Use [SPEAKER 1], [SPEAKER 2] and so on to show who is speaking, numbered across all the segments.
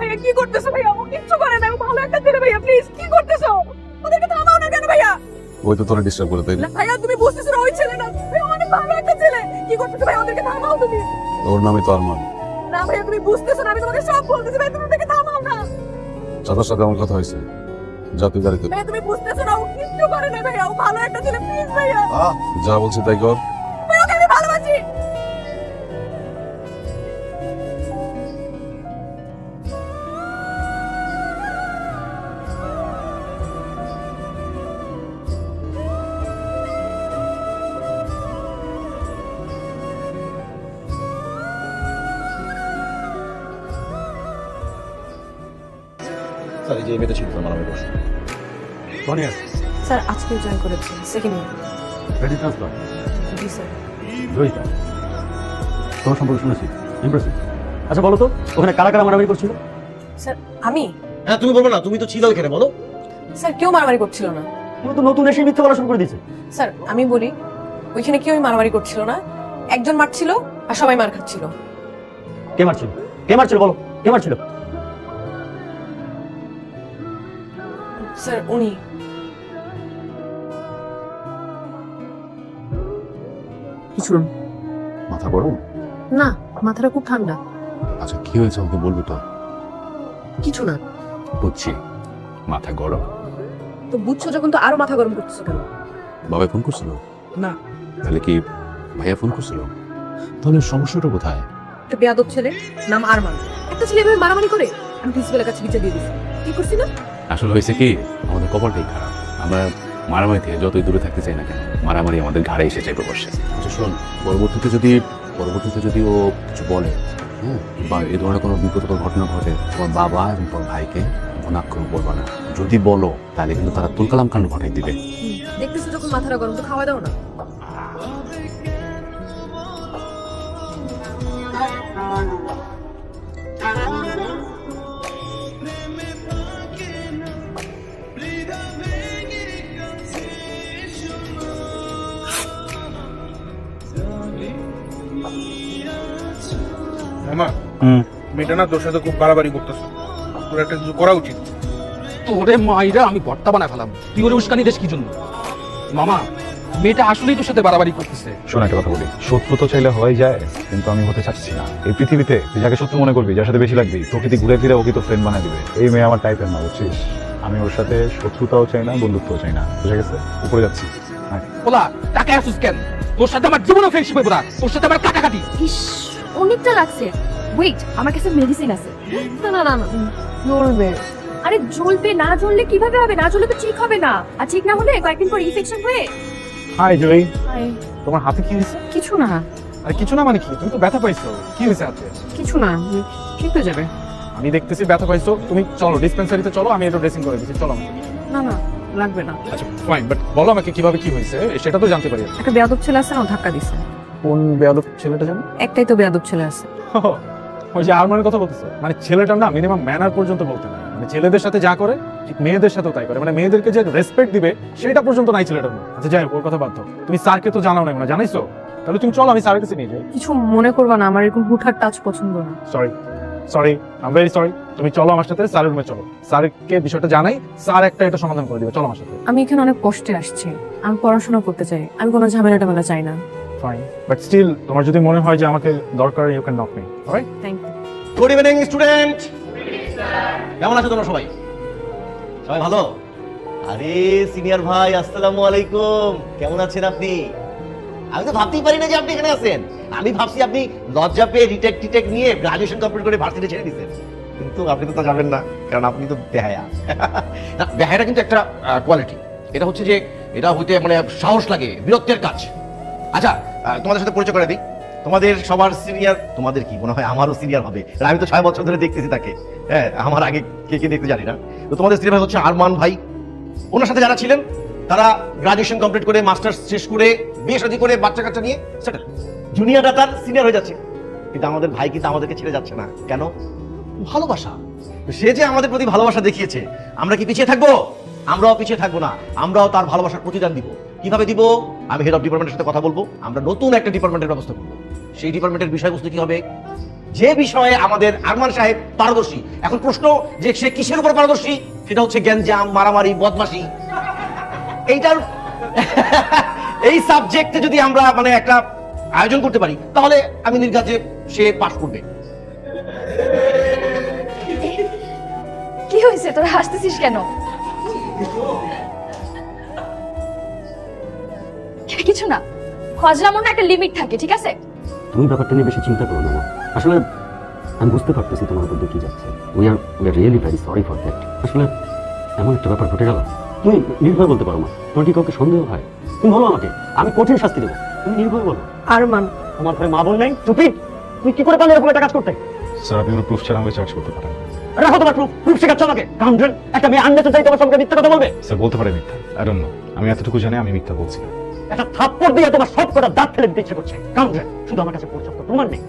[SPEAKER 1] ভাইয়া কি করতেছো ভাইয়া? ও কিচ্ছু করে না ভালো একটা ছেলে ভাইয়া প্লিজ কি করতেছো? ওদেরকে থামাও না কেন ভাইয়া?
[SPEAKER 2] ওই তো তোরা ডিস্টার্ব করে তাই
[SPEAKER 1] না, ভাইয়া তুমি বুঝতেছো ওই ছেলে না। ভাইয়া অনেক ভালো একটা ছেলে। কি করতেছো ভাইয়া ওদেরকে থামাও তুমি।
[SPEAKER 2] ওর নামই তো আরমান।
[SPEAKER 1] না ভাইয়া তুমি বুঝতেছো না আমি তোমাকে সব বলতেছি। ভাই তুমি ওদেরকে থামাও না।
[SPEAKER 2] চাচার সাথে আমার কথা হয়েছে। যা তুই গাড়িতে
[SPEAKER 1] ভাইয়া তুমি বুঝতেছো না ও কিচ্ছু করে না ভাইয়া ও ভালো একটা ছেলে প্লিজ ভাইয়া।
[SPEAKER 2] যা বলছি তাই কর।
[SPEAKER 3] যে এই ছিল স্যার মারামারি করছে
[SPEAKER 2] সোনিয়া
[SPEAKER 1] স্যার আজকে জয়েন করেছি। সেকেন্ড ইয়ার
[SPEAKER 2] রেডি ট্রান্সফার
[SPEAKER 1] জি স্যার।
[SPEAKER 2] জয়িতা তোমার সম্পর্কে শুনেছি। ইমপ্রেসিভ আচ্ছা বলো তো ওখানে কারা কারা মারামারি করছিল?
[SPEAKER 1] স্যার আমি?
[SPEAKER 3] হ্যাঁ তুমি বলব না তুমি তো ছিল এখানে বলো।
[SPEAKER 1] স্যার কেউ মারামারি করছিল না।
[SPEAKER 2] তুমি তো নতুন এসে মিথ্যে বলা শুরু করে দিয়েছে।
[SPEAKER 1] স্যার আমি বলি ওইখানে কেউ মারামারি করছিল না। একজন মারছিল আর সবাই মার খাচ্ছিল।
[SPEAKER 2] কে মারছিল? কে মারছিল বলো? কে মারছিল?
[SPEAKER 1] স্যার উনি।
[SPEAKER 4] কিছু
[SPEAKER 2] মাথা গরম?
[SPEAKER 4] না মাথাটা খুব ঠান্ডা।
[SPEAKER 2] আচ্ছা কি হয়েছে আমাকে বলবি তো?
[SPEAKER 4] কিছু না।
[SPEAKER 2] বুঝছি মাথা গরম।
[SPEAKER 4] তো বুঝছ যখন তো আরও মাথা গরম করতেছো কেন?
[SPEAKER 2] বাবা ফোন করছিল?
[SPEAKER 4] না।
[SPEAKER 2] তাহলে কি ভাইয়া ফোন করছিল? তাহলে সমস্যাটা কোথায়?
[SPEAKER 4] একটা বেয়াদব ছেলে নাম আরমান। একটা ছেলে এভাবে মারামারি করে? আমি প্রিন্সিপালের কাছে বিচার দিয়ে দিছি। কি করছি না
[SPEAKER 2] আসলে হয়েছে কি আমাদের কপালটাই খারাপ। আমরা মারামারি থেকে যতই দূরে থাকতে চাই না কেন মারামারি আমাদের ঘাড়ে এসে চেপে বসে আচ্ছা শোন পরবর্তীতে যদি পরবর্তীতে যদি ও কিছু বলে হ্যাঁ বা এ ধরনের কোনো বিপদকর ঘটনা ঘটে তোমার বাবা এবং তোমার ভাইকে ঘনাক্ষণ বলবা না। যদি বলো তাহলে কিন্তু তারা তুলকালাম কাণ্ড ঘটাই দিবে।
[SPEAKER 4] দেখতেছো যখন মাথাটা গরম তো খাওয়া দাও না।
[SPEAKER 5] মেয়েটা না তোর সাথে খুব বাড়াবাড়ি করতেছে। তোর একটা কিছু করা উচিত।
[SPEAKER 6] তোরে মাইরা আমি ভর্তা ফেলাম। তুই ওরে উস্কানি দেশ কি জন্য? মামা মেয়েটা আসলেই তোর সাথে বাড়াবাড়ি করতেছে।
[SPEAKER 7] শোন একটা কথা বলি। শত্রু তো চাইলে হয়ে যায় কিন্তু আমি হতে চাচ্ছি না। এই পৃথিবীতে তুই যাকে শত্রু মনে করবি যার সাথে বেশি লাগবি প্রকৃতি ঘুরে ফিরে ওকে তো ফ্রেন্ড বানায় দিবে। এই মেয়ে আমার টাইপের না বুঝছিস? আমি ওর সাথে শত্রুতাও চাই না বন্ধুত্বও চাই না। বুঝে গেছে? উপরে যাচ্ছি।
[SPEAKER 6] বলা টাকা আসুস কেন? তোর সাথে আমার জীবনে ফ্রেন্ডশিপ হইব না। তোর সাথে আমার কাটাকাটি।
[SPEAKER 8] অনেকটা লাগছে। ওয়েট আমার কাছে মেডিসিন আছে।
[SPEAKER 4] না না না না জ্বলবে।
[SPEAKER 8] আরে জ্বলবে না জ্বললে কীভাবে হবে? না জ্বললে তো ঠিক হবে না। আর ঠিক না হলে কয়েকদিন পর ইনফেকশন হয়ে
[SPEAKER 7] হাই জয়ী তোমার হাতে কি হয়েছে?
[SPEAKER 4] কিছু না।
[SPEAKER 7] আরে কিছু না মানে কি? তুমি তো ব্যথা পাইছো। কি হয়েছে হাতে?
[SPEAKER 4] কিছু না। ঠিক হয়ে যাবে।
[SPEAKER 7] আমি দেখতেছি ব্যথা পাইছো। তুমি চলো ডিসপেন্সারিতে চলো আমি এটা ড্রেসিং করে দিচ্ছি। চলো
[SPEAKER 4] না না লাগবে না।
[SPEAKER 7] আচ্ছা ফাইন বাট বলো আমাকে কীভাবে কি হয়েছে? সেটা তো জানতে পারি।
[SPEAKER 4] একটা বেয়াদব ছেলে আছে না ধাক্কা দিছে।
[SPEAKER 7] কোন বেয়াদব ছেলেটা জানো
[SPEAKER 4] একটাই তো বেয়াদব ছেলে আছে।
[SPEAKER 7] ওই যে আরমানের কথা বলতেছে মানে ছেলেটার না মিনিমাম ম্যানার পর্যন্ত বলতে না। মানে ছেলেদের সাথে যা করে ঠিক মেয়েদের সাথেও তাই করে। মানে মেয়েদেরকে যে রেসপেক্ট দিবে সেটা পর্যন্ত নাই ছেলেটার মধ্যে। আচ্ছা যাই ওর কথা দাও। তুমি স্যারকে তো জানাও না মানে জানাইছো? তাহলে তুমি চলো আমি স্যারের কাছে নিয়ে যাই।
[SPEAKER 4] কিছু মনে করবা না আমার এরকম হুটহাট টাচ পছন্দ না।
[SPEAKER 7] Sorry sorry I very sorry তুমি চলো আমার সাথে স্যারের রুমে চলো। স্যারকে বিষয়টা জানাই স্যার একটা এটা সমাধান করে দিবে। চলো আমার সাথে।
[SPEAKER 4] আমি এখানে অনেক কষ্টে আসছি। আমি পড়াশোনা করতে চাই। আমি কোনো ঝামেলা টামেলা চাই না।
[SPEAKER 7] ফাইন বাট স্টিল তোমার যদি মনে হয় যে আমাকে দরকার you can knock me alright
[SPEAKER 4] thank you
[SPEAKER 3] good evening student কেমন আছো তোমরা সবাই? সবাই ভালো? আরে সিনিয়র ভাই আসসালামু আলাইকুম। কেমন আছেন আপনি? আমি তো ভাবতেই পারি না যে আপনি এখানে আছেন। আমি ভাবছি আপনি লজ্জা পেয়ে রিটেক টিটেক নিয়ে গ্রাজুয়েশন কমপ্লিট করে ভার্সিটি ছেড়ে দিয়েছেন। কিন্তু আপনি তো তা যাবেন না কারণ আপনি তো বেহায়া। না বেহায়াটা কিন্তু একটা কোয়ালিটি এটা হচ্ছে যে এটা হইতে মানে সাহস লাগে বীরত্বের কাজ। আচ্ছা তোমাদের সাথে পরিচয় করে দিই। তোমাদের সবার সিনিয়র তোমাদের কি, মনে হয় আমারও সিনিয়র হবে? আমি তো ছয় বছর ধরে দেখতেছি তাকে। হ্যাঁ আমার আগে কে কে দেখতে জানি না। তো তোমাদের সিনিয়র হচ্ছে আরমান ভাই। ওনার সাথে যারা ছিলেন, তারা গ্রাজুয়েশন কমপ্লিট করে মাস্টার্স শেষ করে বিয়ে শাদী করে বাচ্চা কাচ্চা নিয়ে সেটেল জুনিয়ররা তার সিনিয়র হয়ে যাচ্ছে। কিন্তু আমাদের ভাই কিন্তু আমাদেরকে ছেড়ে যাচ্ছে না। কেন? ভালোবাসা। সে যে আমাদের প্রতি ভালোবাসা দেখিয়েছে, আমরা কি পিছিয়ে থাকব? আমরাও পিছিয়ে থাকব না, আমরাও তার ভালোবাসার প্রতিদান দিব। কীভাবে দিব? আমি হেড অফ ডিপার্টমেন্টের সাথে কথা বলব। আমরা নতুন একটা ডিপার্টমেন্টের ব্যবস্থা করব। সেই ডিপার্টমেন্টের বিষয়বস্তু কি হবে? যে বিষয়ে আমাদের আরমান সাহেব পারদর্শী। এখন প্রশ্ন যে সে কিসের উপর পারদর্শী? সেটা হচ্ছে গ্যাঞ্জাম, মারামারি, বদমাশি। এইটার এই সাবজেক্টে যদি আমরা মানে একটা আয়োজন করতে পারি, তাহলে আমি নির্ঘাত সে পাশ করবে।
[SPEAKER 8] কি হয়েছে? তোরা হাসতেছিস কেন? কিছু না। ফজলামোর একটা লিমিট থাকে ঠিক আছে?
[SPEAKER 9] তুমি ব্যাপারটা নিয়ে বেশি চিন্তা করো না মা। আসলে আমি বুঝতে পারতেছি তোমার উপর দিয়ে কি যাচ্ছে। We are we are really very sorry for that আসলে এমন একটা ব্যাপার ঘটে গেল। তুমি নির্ভয় বলতে পারো মা। তোমার কি কাউকে সন্দেহ হয়? তুমি বলো আমাকে। আমি কঠিন শাস্তি দেবো। তুমি নির্ভয় বলো।
[SPEAKER 10] আরমান।
[SPEAKER 9] তোমার ঘরে মা বল নাই চুপি। তুমি কি করে পারলে এরকম একটা কাজ করতে?
[SPEAKER 7] স্যার আপনি কোনো প্রুফ ছাড়া আমাকে চার্জ করতে পারেন।
[SPEAKER 9] রাখো তোমার প্রুফ প্রুফ শেখাচ্ছ আমাকে। কাউন্টার একটা মেয়ে আন্ডাতে চাই তোমার সঙ্গে মিথ্যা কথা বলবে।
[SPEAKER 7] স্যার বলতে পারে মিথ্যা। আই ডোন্ট নো আমি এতটুকু জানি আমি মিথ্যা বলছি
[SPEAKER 9] একটা থাপ্পড় দিয়ে তোমার সব কটা দাঁত ফেলে দিতে ইচ্ছে করছে। কাউন্টার শুধু আমার কাছে পর্যাপ্ত প্রমাণ নেই।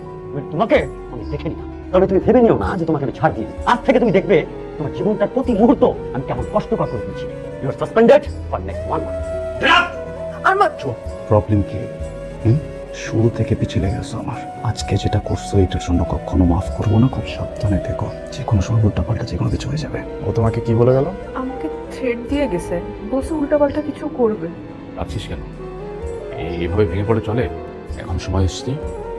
[SPEAKER 9] তোমাকে আমি দেখে নিলাম। তবে তুমি ভেবে নিও না যে তোমাকে আমি ছাড় দিয়ে দিই। আজ থেকে তুমি দেখবে তোমার জীবনটার প্রতি মুহূর্ত আমি কেমন কষ্টকর করে দিচ্ছি। You are suspended for next one
[SPEAKER 10] Arman
[SPEAKER 2] problem কি? হুম? শুরু থেকে পিছিয়ে গেছো আমার। আজকে যেটা করছ এটার জন্য কখনো মাফ করব না খুব সাবধানে থেকো। যে কোনো সময় উল্টা পাল্টা যে কোনো কিছু হয়ে যাবে।
[SPEAKER 7] ও তোমাকে কি বলে গেল?
[SPEAKER 10] আমাকে থ্রেড দিয়ে গেছে। বলছে উল্টাপাল্টা কিছু করবে।
[SPEAKER 2] ভাবছিস কেন? এইভাবে ভেঙে পড়ে চলে? এখন সময় এসছে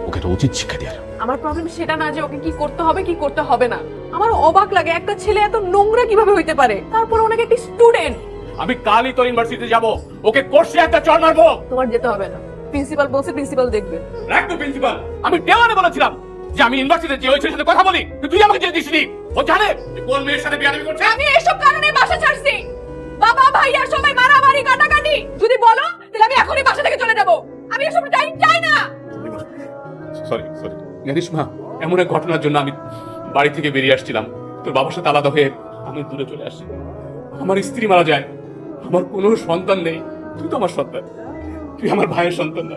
[SPEAKER 2] ওকে তো উচিত শিক্ষা দেওয়ার।
[SPEAKER 4] আমার প্রবলেম সেটা না যে ওকে কি করতে হবে কি করতে হবে না। আমার অবাক লাগে একটা ছেলে এত নোংরা কীভাবে হইতে পারে? তারপর ওনাকে একটি স্টুডেন্ট
[SPEAKER 2] আমি কালই তোর ইউনিভার্সিটিতে যাব। ওকে কোর্সে একটা চড় মারবো।
[SPEAKER 4] তোমার যেতে হবে না। প্রিন্সিপাল বলছে প্রিন্সিপাল দেখবে।
[SPEAKER 2] রাখ তো প্রিন্সিপাল। আমি দেওয়ানে বলেছিলাম যে আমি ইউনিভার্সিটিতে যে ওই ছেলের সাথে কথা বলি তুই আমাকে যে দিসনি। ও জানে। যে কোন মেয়ের সাথে বিয়াদবি করছে?
[SPEAKER 4] আমি এসব কারণে বাসা ছাড়ছি। বাবা ভাইয়ার সবাই মারামারি কাটাকাটি। যদি বলো তাহলে আমি এখনই বাসা থেকে চলে যাব। আমি এসব চাই চাই না।
[SPEAKER 2] সরি সরি জানিস মা এমন এক ঘটনার জন্য আমি বাড়ি থেকে বেরিয়ে আসছিলাম। তোর বাবার সাথে আলাদা হয়ে আমি দূরে চলে আসছি। আমার স্ত্রী মারা যায়। আমার কোনো সন্তান নেই। তুই তো আমার সন্তান। তুই আমার ভাইয়ের সন্তান না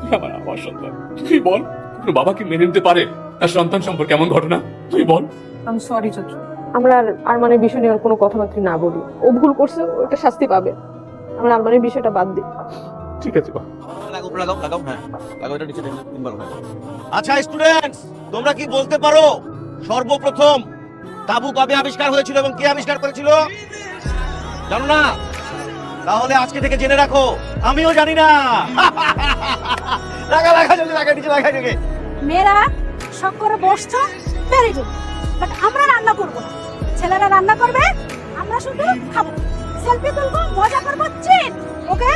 [SPEAKER 2] তুই আমার আমার সন্তান। তুই বল কোনো বাবা কি মেনে নিতে পারে? তার সন্তান সম্পর্কে এমন ঘটনা? তুই বল।
[SPEAKER 10] আমি সরি চাচু আমরা আর আরমানের বিষয় নিয়ে আর কোনো কথাবার্তা না বলি। ও ভুল করছে ওটা শাস্তি পাবে। আমরা আরমানের বিষয়টা বাদ দিই।
[SPEAKER 2] ঠিক আছে বা
[SPEAKER 3] লাগাও লাগাও লাগাও হ্যাঁ। লাগাও এটা নিচে দেখো তিনবার হ্যাঁ আচ্ছা স্টুডেন্টস তোমরা কি বলতে পারো? সর্বপ্রথম তাবু কবে আবিষ্কার হয়েছিল এবং কে আবিষ্কার করেছিল? জানো না? তাহলে আজকে থেকে জেনে রাখো আমিও জানি না। লাগা লাগা জলদি লাগা নিচে লাগা নিচে
[SPEAKER 8] মেয়েরা সব করে বসছো? ভেরি গুড বাট আমরা রান্না করব না। ছেলেরা রান্না করবে আমরা শুধু খাব। সেলফি তুলবো মজা করব চিট ওকে?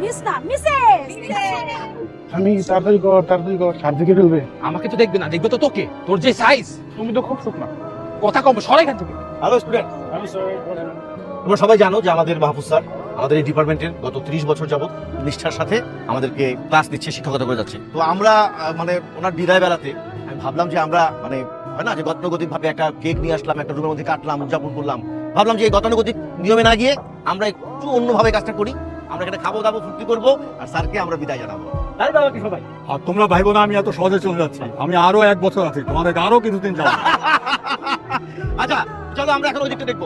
[SPEAKER 8] মিস না মিসেস
[SPEAKER 11] আমি তাড়াতাড়ি কর তাড়াতাড়ি কর সাত দিকে ফেলবে।
[SPEAKER 6] আমাকে তো দেখবে না দেখবে তো তোকে। তোর যে সাইজ
[SPEAKER 11] তুমি তো খুব শুকনা।
[SPEAKER 6] কথা কম সরাই এখান থেকে।
[SPEAKER 3] হ্যালো স্টুডেন্ট
[SPEAKER 11] আমি
[SPEAKER 3] তোমরা সবাই জানো যে আমাদের মাহফুজ স্যার আমাদের এই ডিপার্টমেন্টের গত ত্রিশ বছর যাবত নিষ্ঠার সাথে আমাদেরকে ক্লাস দিচ্ছে শিক্ষকতা করে যাচ্ছে। তো আমরা মানে ওনার বিদায় বেলাতে আমি ভাবলাম যে আমরা মানে হয় না যে গতানুগতিক ভাবে একটা কেক নিয়ে আসলাম একটা রুমের মধ্যে কাটলাম উদযাপন করলাম। ভাবলাম যে এই গতানুগতিক নিয়মে না গিয়ে আমরা একটু অন্যভাবে কাজটা করি আমরা এখানে খাব দাবো ফুর্তি করব আর স্যারকে আমরা বিদায় জানাব।
[SPEAKER 11] আর তোমরা ভাইবো না আমি এত সহজে চলে যাচ্ছি। আমি আরও এক বছর আছি তোমাদের আরও কিছুদিন যাব।
[SPEAKER 3] আচ্ছা চলো আমরা এখন ওই দিকটা দেখব।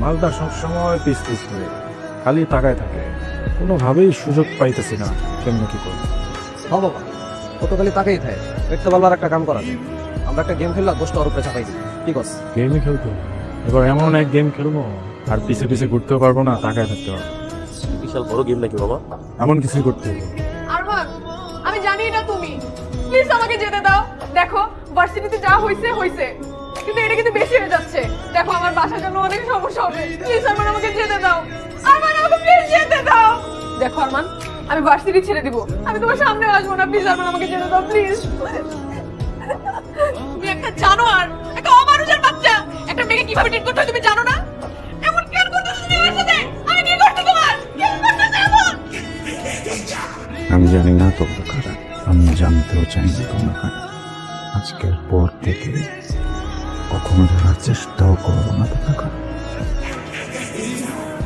[SPEAKER 7] মালটা সবসময় পিস পিস করে খালি তাকায় থাকে। কোনোভাবেই সুযোগ পাইতেছি না কেমনে কি করব।
[SPEAKER 12] হ্যাঁ বাবা গতকালই তাকেই থাকে। দেখতে বলবার একটা কাম করা আমরা একটা গেম খেললাম দোষটা ওর উপরে চাপাই দিই ঠিক আছে
[SPEAKER 7] গেমই খেলতে। এবার এমন এক গেম খেলব আর পিছে পিছে ঘুরতেও পারব না তাকায় থাকতে পারব।
[SPEAKER 9] বিশাল বড় গেম নাকি বাবা?
[SPEAKER 7] এমন কিছুই করতে হবে।
[SPEAKER 4] জানি না তুমি। প্লিজ আমাকে যেতে দাও। দেখো ভার্সিটিতে যা হইছে হইছে। কিন্তু এটা কিন্তু বেশি হয়ে যাচ্ছে। দেখো, আমার বাসার জন্য অনেক সমস্যা হবে। প্লিজ আরমান আমাকে যেতে দাও। আরমান আমাকে প্লিজ যেতে দাও। দেখো আরমান আমি ভার্সিটি ছেড়ে দিব। আমি তোমার সামনে আসব না। প্লিজ আরমান আমাকে যেতে দাও প্লিজ তুমি একটা জানোয়ার, একটা অমানুষের বাচ্চা। একটা মেয়েকে কীভাবে ট্রিট করতে হয় তুমি জানো না? এমন কেন করতেছো তুমি আমার আমি কি করতে তোমার?
[SPEAKER 2] আমি জানি না তোমরা আমি জানতেও চাই না তোমরা কারা আজকের পর থেকে কখনো জানার চেষ্টাও করব না তোমরা কারা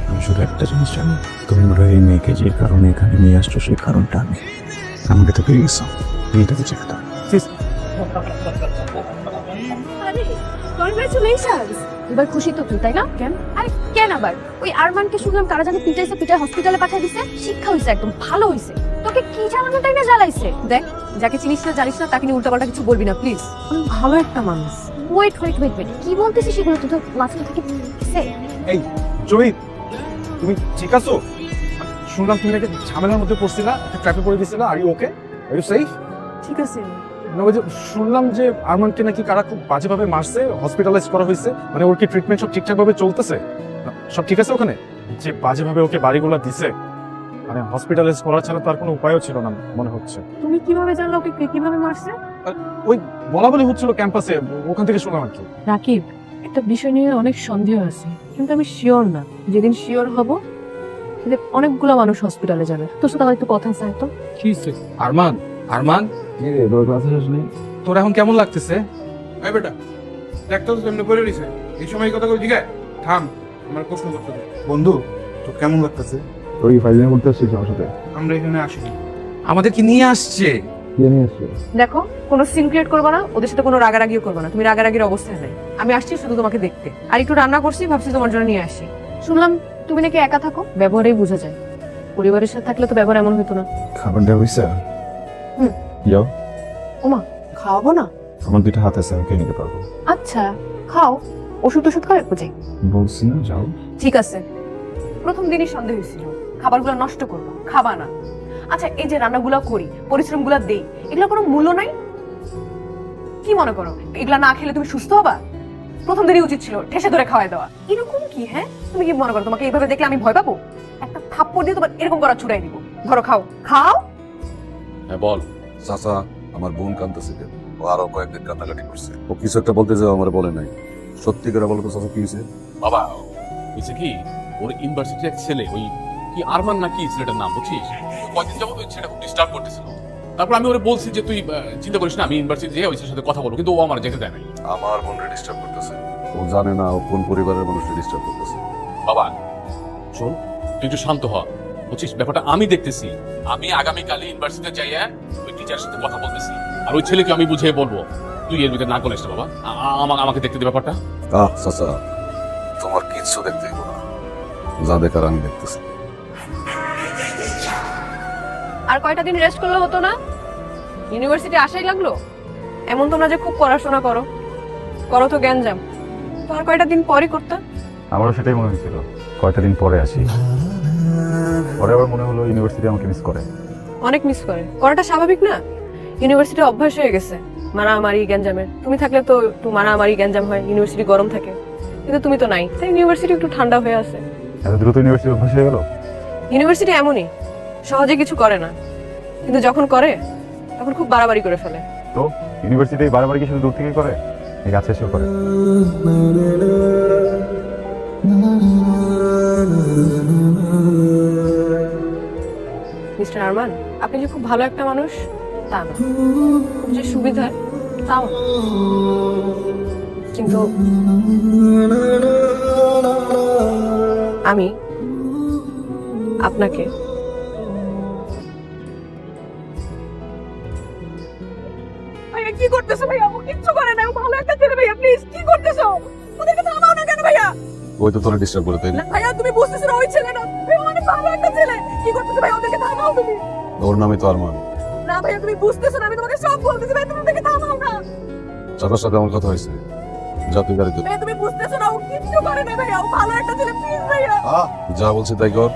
[SPEAKER 2] আমি শুধু একটা জিনিস জানি তোমরা এই মেয়েকে যে কারণে এখানে নিয়ে আসছো সেই কারণটা আমি। আমাকে তো পেয়ে গেছো। মেয়েটাকে চেক দাও।
[SPEAKER 8] আরে কনগ্রাচুলেশনস এবার খুশি তো তুই তাই না? কেন? আরে কেন আবার? ওই আরমানকে শুনলাম কারা জানি পিটাইছে পিটাই হসপিটালে পাঠিয়ে দিছে। শিক্ষা হয়েছে একদম ভালো হইছে। তোকে কি জানানো তাই না জ্বালাইছে?
[SPEAKER 4] দেখ যাকে চিনিস না জানিস না তাকে নিয়ে উল্টাপাল্টা কিছু বলবি না প্লিজ ভালো একটা মানুষ।
[SPEAKER 8] ওয়েট ওয়েট ওয়েট ওয়েট কি বলতেছিস সেগুলো তুই তো মাথা থেকে
[SPEAKER 7] এই জয়িত তুমি ঠিক আছো? শুনলাম তুমি নাকি ঝামেলার মধ্যে পড়ছিলা ট্র্যাপে পড়ে দিছিলা are you okay are you safe
[SPEAKER 4] ঠিক আছে।
[SPEAKER 7] যে শুনলাম যে আরমানকে নাকি কারা খুব বাজেভাবে মারছে হসপিটালাইজ করা হয়েছে মানে ওর কি ট্রিটমেন্ট সব ঠিকঠাক ভাবে চলতেছে সব ঠিক আছে ওখানে? যে বাজেভাবে ওকে বাড়িগুলো দিছে। মানে হসপিটালাইজ করা ছাড়া তার কোনো উপায়ও ছিল না মনে হচ্ছে।
[SPEAKER 4] তুমি কীভাবে জানলো ওকে কে কীভাবে মারছে?
[SPEAKER 7] ওই বলা বলি হচ্ছিল ক্যাম্পাসে ওখান থেকে শুনলাম আর কি।
[SPEAKER 4] রাকিব একটা বিষয় নিয়ে অনেক সন্দেহ আছে কিন্তু আমি শিওর না। যেদিন শিওর হব সেদিন অনেকগুলো মানুষ হসপিটালে যাবে। তোর সাথে আমার একটু কথা চাই তো
[SPEAKER 6] কি? আরমান আরমান। তোর এখন কেমন লাগতেছে?
[SPEAKER 5] এই বেটা দেখতো তো এমনি করে এই সময় কথা কই দিকে থাম আমার প্রশ্ন করতে বন্ধু তো কেমন লাগতেছে?
[SPEAKER 7] ওই ফাইলিং করতে আসছিস আমার সাথে।
[SPEAKER 5] আমরা এখানে আসিনি।
[SPEAKER 6] আমাদেরকে নিয়ে আসছে?
[SPEAKER 4] দেখো কোনো সিন ক্রিয়েট করবে না ওদের সাথে কোনো রাগারাগিও করবে না। তুমি রাগারাগির অবস্থায় নাই। আমি আসছি শুধু তোমাকে দেখতে। আর একটু রান্না করছি ভাবছি তোমার জন্য নিয়ে আসি। শুনলাম তুমি নাকি একা থাকো? ব্যবহারেই বোঝা যায়। পরিবারের সাথে থাকলে তো ব্যবহার এমন হতো না।
[SPEAKER 7] খাবারটা হইছে
[SPEAKER 4] হুম।
[SPEAKER 7] যাও।
[SPEAKER 4] ওমা খাওয়াবো না?
[SPEAKER 7] আমার দুইটা হাত আছে আমি খেয়ে নিতে পারব।
[SPEAKER 4] আচ্ছা খাও। ওষুধ ওষুধ খাও একটু যাই।
[SPEAKER 7] বলছি না যাও।
[SPEAKER 4] ঠিক আছে। প্রথম দিনই সন্দেহ হয়েছিল। খাবারগুলো নষ্ট করব খাবা না। আচ্ছা এই যে রান্নাগুলো করি পরিশ্রমগুলো দেই এগুলো কোনো মূল্য নাই? কি মনে করো? এগুলা না খেলে তুমি সুস্থ হবা? প্রথম দিনই উচিত ছিল ঠেসে ধরে খাওয়াই দেওয়া। এরকম কি হ্যাঁ? তুমি কি মনে করো তোমাকে এইভাবে দেখলে আমি ভয় পাবো? একটা থাপ্পড় দিয়ে তোমার এরকম করা ছুড়াই দিব। ধরো খাও। খাও?
[SPEAKER 2] হ্যাঁ বল।
[SPEAKER 13] চাচা আমার বোন কান্দতেছে কেন? ও আরও কয়েকদিন কান্নাকাটি করছে। ও কিছু একটা বলতে যাও আমার বলে নাই। সত্যি করে বলো তো চাচা কি হয়েছে
[SPEAKER 2] বাবা হয়েছে কি? ওর ইউনিভার্সিটির এক ছেলে ওই কি আরমান নাকি ছেলেটার নাম বুঝছিস? কয়েকদিন যাবত ওই ছেলেটা খুব ডিস্টার্ব করতেছিল। তারপর আমি ওরে বলছি যে তুই চিন্তা করিস না আমি ইউনিভার্সিটি যেয়ে ওই সাথে কথা বলব কিন্তু ও আমার যেতে দেয় নাই।
[SPEAKER 13] আমার বোন ডিস্টার্ব করতেছে। ও জানে না ও কোন পরিবারের মানুষকে ডিস্টার্ব করতেছে।
[SPEAKER 2] বাবা শোন। তুই একটু শান্ত হ বুঝছিস? ব্যাপারটা আমি দেখতেছি। আমি আগামীকালই ইউনিভার্সিটিতে যাইয়া ওই টিচারের সাথে কথা বলতেছি। আর ওই ছেলেকে আমি বুঝিয়ে বলব তুই এর ভিতরে না করিস না বাবা। আমাকে আমাকে দেখতে দে ব্যাপারটা।
[SPEAKER 13] আহ চাচা। তোমার কিচ্ছু দেখতে না। যা দেখার আমি দেখতেছি।
[SPEAKER 4] আর কয়টা দিন রেস্ট করলে হতো না? ইউনিভার্সিটি আসাই লাগল? এমন তো না যে খুব পড়াশোনা করো। করো তো জ্ঞানজাম তো আর কয়টা দিন পরই করতে?
[SPEAKER 7] আমারও সেটাই মনে হয়েছিল। কয়টা দিন পরে আসি। পরে আবার মনে হলো ইউনিভার্সিটি আমাকে মিস করে।
[SPEAKER 4] অনেক মিস করে। করাটা স্বাভাবিক না? ইউনিভার্সিটি অভ্যাস হয়ে গেছে। মারামারি গ্যাঞ্জামের। তুমি থাকলে তো একটু মারামারি গ্যাঞ্জাম হয়। ইউনিভার্সিটি গরম থাকে। কিন্তু তুমি তো নাই। তাই ইউনিভার্সিটি একটু ঠান্ডা হয়ে আছে।
[SPEAKER 7] এত দ্রুত ইউনিভার্সিটি অভ্যাস হয়ে গেল?
[SPEAKER 4] ইউনিভার্সিটি এমনই। সহজে কিছু করে না। কিন্তু যখন করে তখন খুব বাড়াবাড়ি করে ফেলে।
[SPEAKER 7] তো ইউনিভার্সিটি বারবার কি শুধু দূর থেকে করে? এই কাছে এসেও করে?
[SPEAKER 4] মিস্টার আরমান আপনি যে খুব ভালো একটা মানুষ তা না। খুব যে সুবিধার তাও কিন্তু আমি আপনাকে
[SPEAKER 1] ভাইয়া কি করতেছো ভাইয়া? ও কিচ্ছু করে না ও ভালো একটা ছেলে ভাইয়া প্লিজ কি করতেছো? ওদেরকে থামাও না কেন ভাইয়া?
[SPEAKER 13] ওই তো তোরা ডিস্টার্ব করে তাই না?
[SPEAKER 1] ভাইয়া তুমি বুঝতেছো না ওই ছেলে না। ভাইয়া অনেক ভালো একটা ছেলে। কি করতেছো ভাইয়া? ওদেরকে থামাও তুমি।
[SPEAKER 13] ওর নামে তো আরমান।
[SPEAKER 1] না ভাইয়া তুমি বুঝতেছো না আমি তোমাকে সব বলতেছি। ভাইয়া তুমি ওদেরকে থামাও না।
[SPEAKER 13] চাচার সাথে আমার কথা হয়েছে। যা তুই গাড়িতে
[SPEAKER 1] তুমি বুঝতেছো না ও কিচ্ছু করে না ভাইয়া। ও ভালো একটা ছেলে প্লিজ ভাইয়া।
[SPEAKER 13] যা বলছি তাই কর।